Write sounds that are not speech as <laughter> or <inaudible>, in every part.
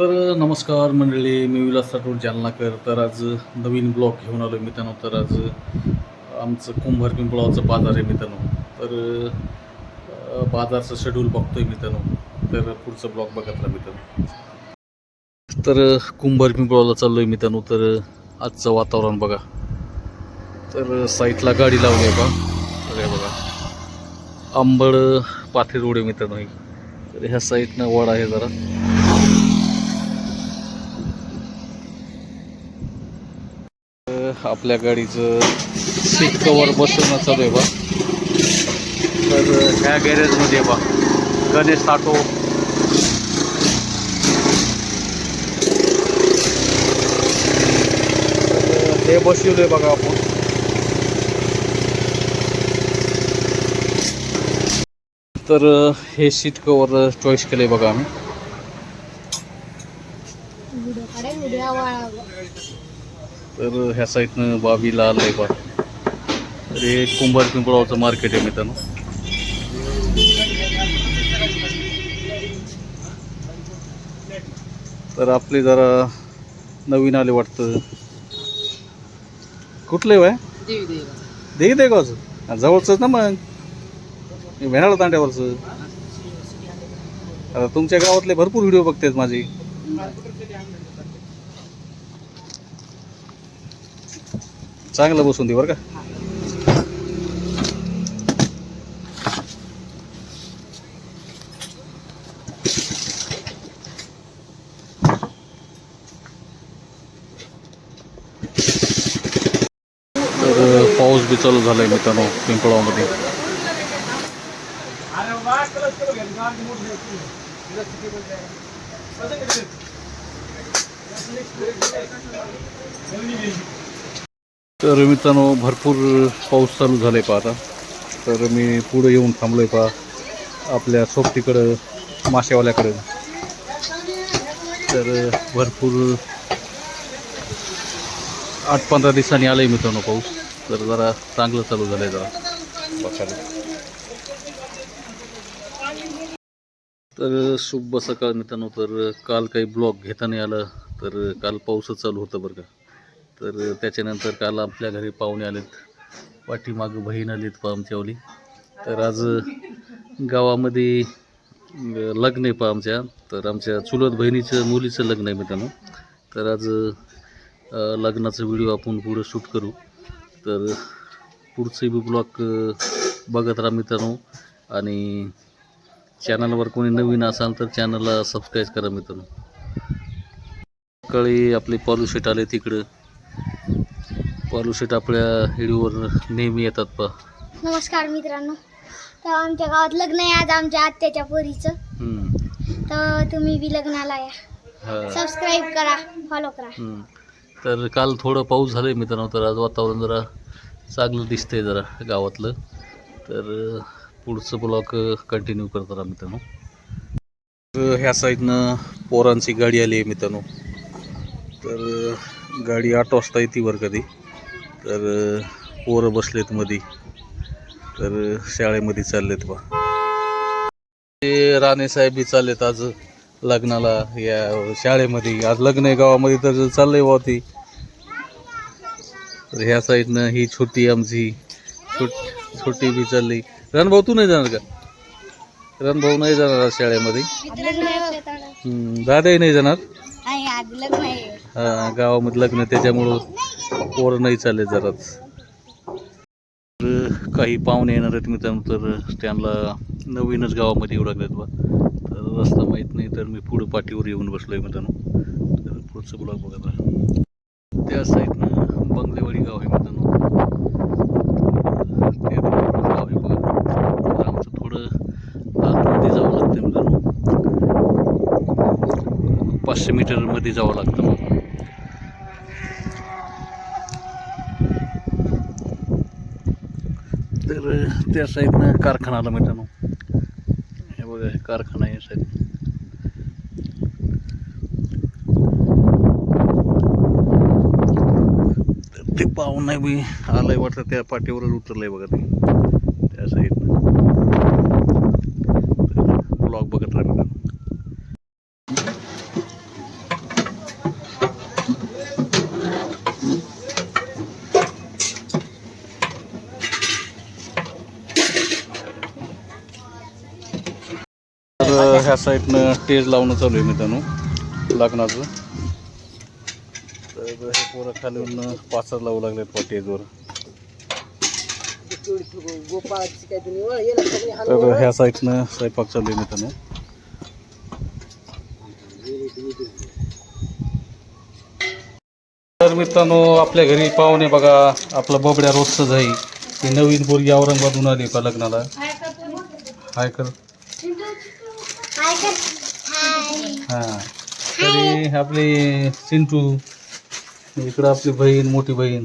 तर नमस्कार मंडळी मी विलास राठोड जालनाकर तर आज नवीन ब्लॉग घेऊन आलो मित्रांनो. तर आज आमचं कुंभार पिंपळावचं बाजार आहे मित्रांनो. तर बाजारचं शेड्यूल बघतोय मित्रांनो. तर पुढचं ब्लॉग बघत राहा मित्रांनो. तर कुंभार पिंपळावला चाललोय मित्रांनो. तर आजचं वातावरण बघा. तर साईटला गाडी लावली आहे बा. बघा आंबड पाथे रोड आहे मित्रांनो तर ह्या साईडनं वड आहे जरा तर आपल्या गाडीचं सीट कवर बसवणं चालू आहे बा. तर ह्या गॅरेजमध्ये बा गणेश साठो. हे बसवलं आहे बघा आपण. तर हे सीट कवर चॉईस केले बघा आम्ही व्हिडिओ काढेल व्हिडिओ आवाळा तर ह्या साईडनं बाबीला आहे बा. तर हे कुंभार पिंपळावचं मार्केट आहे मित्रांनो. तर आपले जरा नवीन आले वाटतं. कुठलं आहे दे दे गावचं जवळचंच ना मग? मी भेणाळ तांड्यावरचं. आता तुमच्या गावातले भरपूर व्हिडिओ बघतात माझे. चांगलं बसून दे बरं का. पाऊस बी चालू झालाय मित्रांनो पिंपळामध्ये तर मित्रांनो भरपूर पाऊस चालू झालाय पहा आता. तर मी पुढं येऊन थांबलो आहे पहा आपल्या सोबतीकडं माशेवाल्याकडं तर भरपूर आठ पंधरा दिवसांनी आलं आहे मित्रांनो पाऊस. तर जरा चांगलं चालू झालं आहे जरा. बघायला तर शुभ सकाळ मित्रांनो. तर काल काही ब्लॉग घेता नाही आलं तर काल पाऊसच चालू होतं बरं का. तर त्याच्यानंतर काल आपल्या घरी पाहुणे आलेत. पाठीमागं बहीण आलीत पा आमच्यावली तर आज गावामध्ये लग्न आहे पा आमच्या तर आमच्या चुलत बहिणीचं मुलीचं लग्न आहे मित्रांनो. तर आज लग्नाचा व्हिडिओ आपण पुढं शूट करू. तर पुढचे बी ब्लॉग बघत राहा मित्रांनो. आणि चॅनलवर कोणी नवीन असाल तर चॅनलला सबस्क्राईब करा मित्रांनो. सकाळी आपले पॉल्युशेट आले तिकडं. पॉल्युशेट आपल्या व्हिडिओवर नेहमी येतात पा नमस्कार मित्रांनो. तर आमच्या गावात लग्न आहे आज आमच्या आत्याच्या पोरीचं. हम्म. तर तुम्ही बी लग्नाला या. हा. सबस्क्राईब करा फॉलो करा. हम्म. तर काल थोडं पाऊस झालं आहे मित्रांनो तर आज वातावरण जरा चांगलं दिसतंय जरा गावातलं. तर अं, पुढचं ब्लॉग कंटिन्यू करत राहा मित्रांनो. तर ह्या साईडनं पोरांची गाडी आली आहे मित्रांनो. तर अं, गाडी आठ वाजता येते बरं कधी. तर पोरं बसलेत मध्ये तर शाळेमध्ये चाललेत बा. ते राणे साहेब बी चाललेत आज लग्नाला. या शाळेमध्ये. आज लग्न आहे गावामध्ये तर चाललंय बा ती. तर ह्या साईडनं ही छोटी आमची छोट छोटी बी चालली. रणभाऊ तू नाही जाणार का? रणभाऊ नाही जाणार आज शाळेमध्ये. दादाही नाही जाणार? हा गावामध्ये लग्न त्याच्यामुळं. पोरं नाही चालले जराच. तर काही पाहुणे येणार आहेत मित्रांनो तर त्यांना नवीनच गावामध्ये येऊ लागलेत बा तर रस्ता माहीत नाही तर मी पुढं पाठीवर येऊन बसलोय मित्रांनो. तर पुढचं ब्लॉग बघत राहा. त्या साईडनं बंगलेवाडी गाव आहे मित्रांनो. ते गाव आहे बघा. तर आमचं थोडं आतमध्ये जावं लागतं मित्रांनो. पाचशे मीटरमध्ये जावं लागतं मग तर त्या साईडनं कारखानाला मित्रांनो. हे बघा हे कारखाना आहे साईड ते पाहून नाही बी आलंय वाटतं त्या पाठीवरच उतरलंय बघा ते. त्या साईडनं ब्लॉग बघत राहा मित्रांनो इकडं ह्या साईडनं स्टेज लावणं चालू आहे मित्रांनो लग्नाचं. तर हे पोरं खाली येऊन लावू लागलेत पा टेजवर तर ह्या साईडनं स्वयंपाक चालू आहे मित्रांनो. तर मित्रांनो आपल्या घरी पाहुणे बघा आपलं बोबड्या रोजचं जाई ही नवीन पोरगी औरंगाबादून आली का लग्नाला? हाय कर कर हां. तरी आपली चिंटू इकडं आपली बहीण मोठी बहीण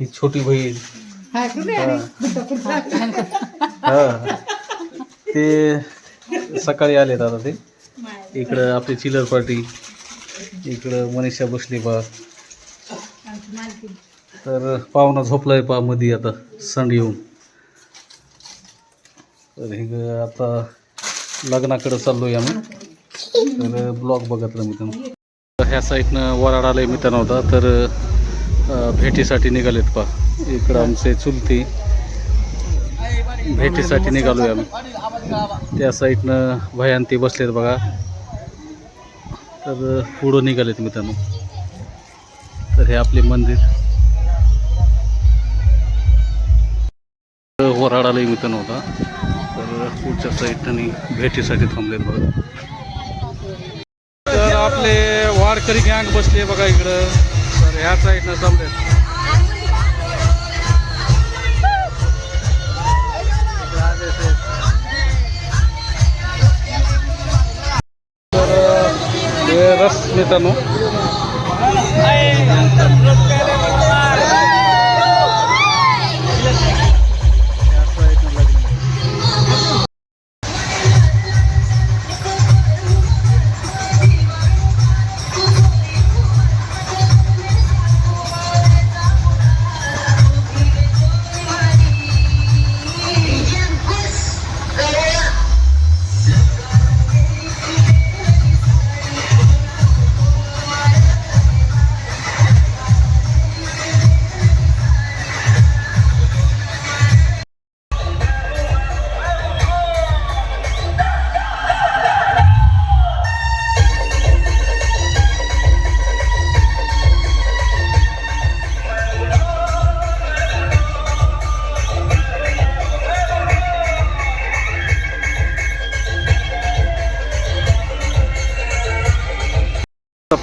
ही छोटी बहीण. हा. ते सकाळी आलेत आता ते. इकडं आपली चिलर पार्टी. इकडं मनीषा बसली बा. तर पाहुणा झोपलाय पा मध्ये आता संड येऊन. तर हे ग आता लग्नाकडे आहे आम्ही. तर ब्लॉग बघत राहा मित्रांनो ह्या साईडनं वराड आहे मित्रांनो होता. तर भेटीसाठी निघालेत पा इकडं आमचे चुलती. भेटीसाठी निघालो आहे आम्ही. त्या साईडनं भयांती बसलेत बघा. तर पुढं निघालेत मित्रांनो तर हे आपले मंदिर. वराड आलंय मित्रांनो होता. तर पुढच्या साईडनं भेटीसाठी थांबलेत बघा. तर आपले वारकरी गँग बसले बघा इकडं. तर ह्या साईडनं थांबलेत. तर रस मित्रांनो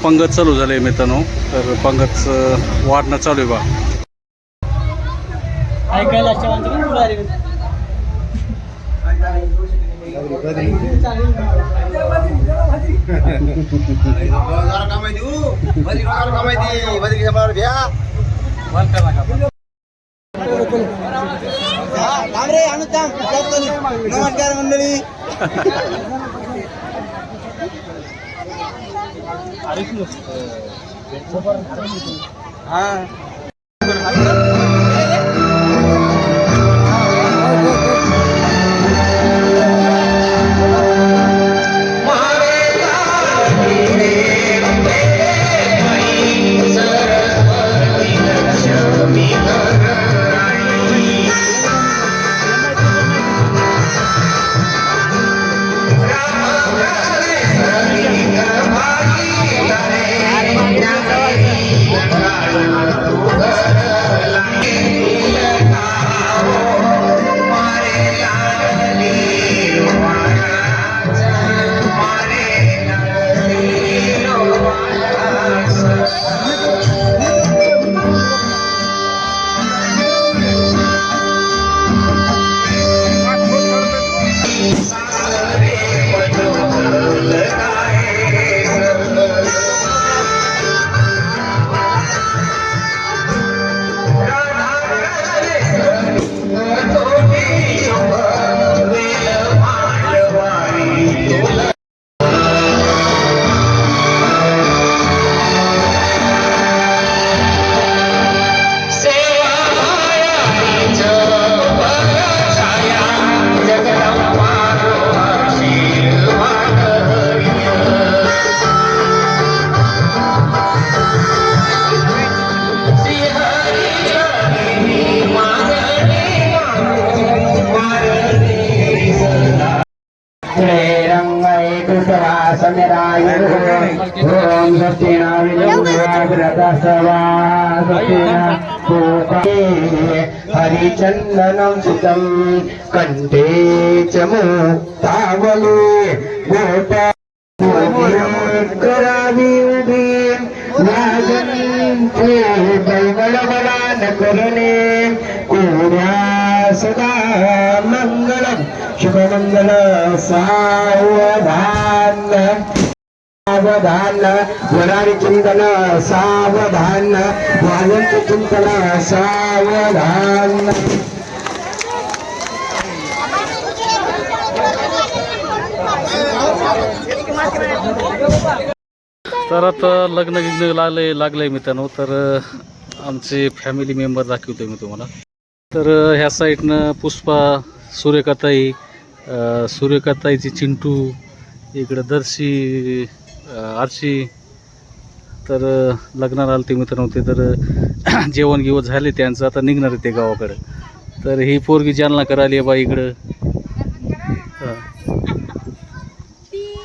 पंगत चालू झाले मित्रांनो. तर पंगत वाढणं चालू आहे बा. नमस्कार मंडळी. हा देवा समेराय ओम स्वस्तिना विद्युराग्रतसवा स्वस्तिना भूते हरिचन्दनं सुतं कण्ठे च मुक्तावले गोपा करावी उभी वाजंते बैवळबलान करणे कोऱ्या सदा मंगलम शुभमंगल सावधान। सावधान वरारी चिंतन सावधान। वायंच चिंतन सावधान। तर आता लग्न गिग्न लागले लागले मित्रांनो. तर आमचे फॅमिली मेंबर दाखवतोय मी तुम्हाला. तर ह्या साईडनं पुष्पा सूर्यकाताई सूर्यकाताईची चिंटू इकडं दर्शी आरशी. तर लग्नाला आले ते मित्रांनो ते तर <clears throat> जेवण गिवण झाले त्यांचं आता निघणार आहे ते गावाकडं. तर ही पोरगी जालना करायली आहे बा इकडं.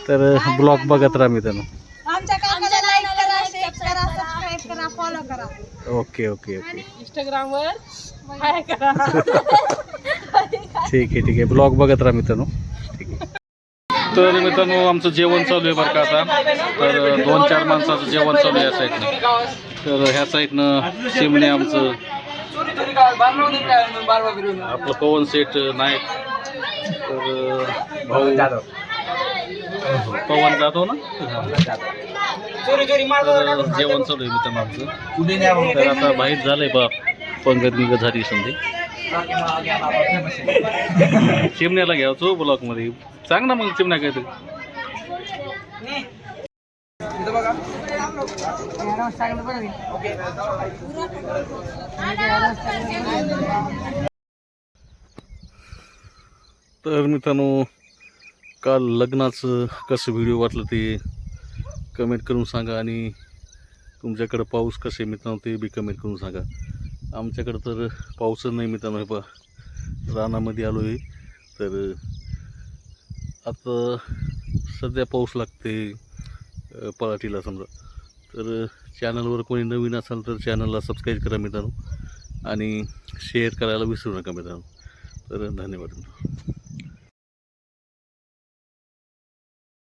तर ब्लॉग बघत राहा मित्रांनो. आमच्या कामाला लाईक करा शेअर करा सबस्क्राईब करा फॉलो करा. Okay okay okay. इंस्टाग्राम वर हाय करा. <laughs> ठीक आहे ठीक आहे. ब्लॉग बघत राहा मित्रांनो. ठीक आहे. तर मित्रांनो आमचं जेवण चालू आहे बरं का आता. तर दोन चार माणसाचं जेवण चालू आहे या साईडनं. तर ह्या साईडनं चिमणे आमचं. आपलं पवन सेट नाईक. तर भाऊ पवन जाधव ना? तर जेवण चालू आहे मित्रांनो आमचं. तर आता बाहेर झालंय बा पंगत बिंगत झाली संधी. चिमण्याला घ्यायचो ब्लॉकमध्ये सांग ना मग चिमण्या काहीतरी तर मित्रांनो काल लग्नाचं कसं व्हिडिओ वाटलं ते कमेंट करून सांगा आणि तुमच्याकडं पाऊस कसे मित्रांनो ते बी कमेंट करून सांगा. आमच्याकडं तर पाऊस नाही मित्रांनो रानामध्ये आलो आहे तर आता सध्या पाऊस लागते पराठीला समजा. तर चॅनलवर कोणी नवीन असाल तर चॅनलला सबस्क्राईब करा मित्रांनो. आणि शेअर करायला विसरू नका मित्रांनो. तर धन्यवाद. मित्रांनो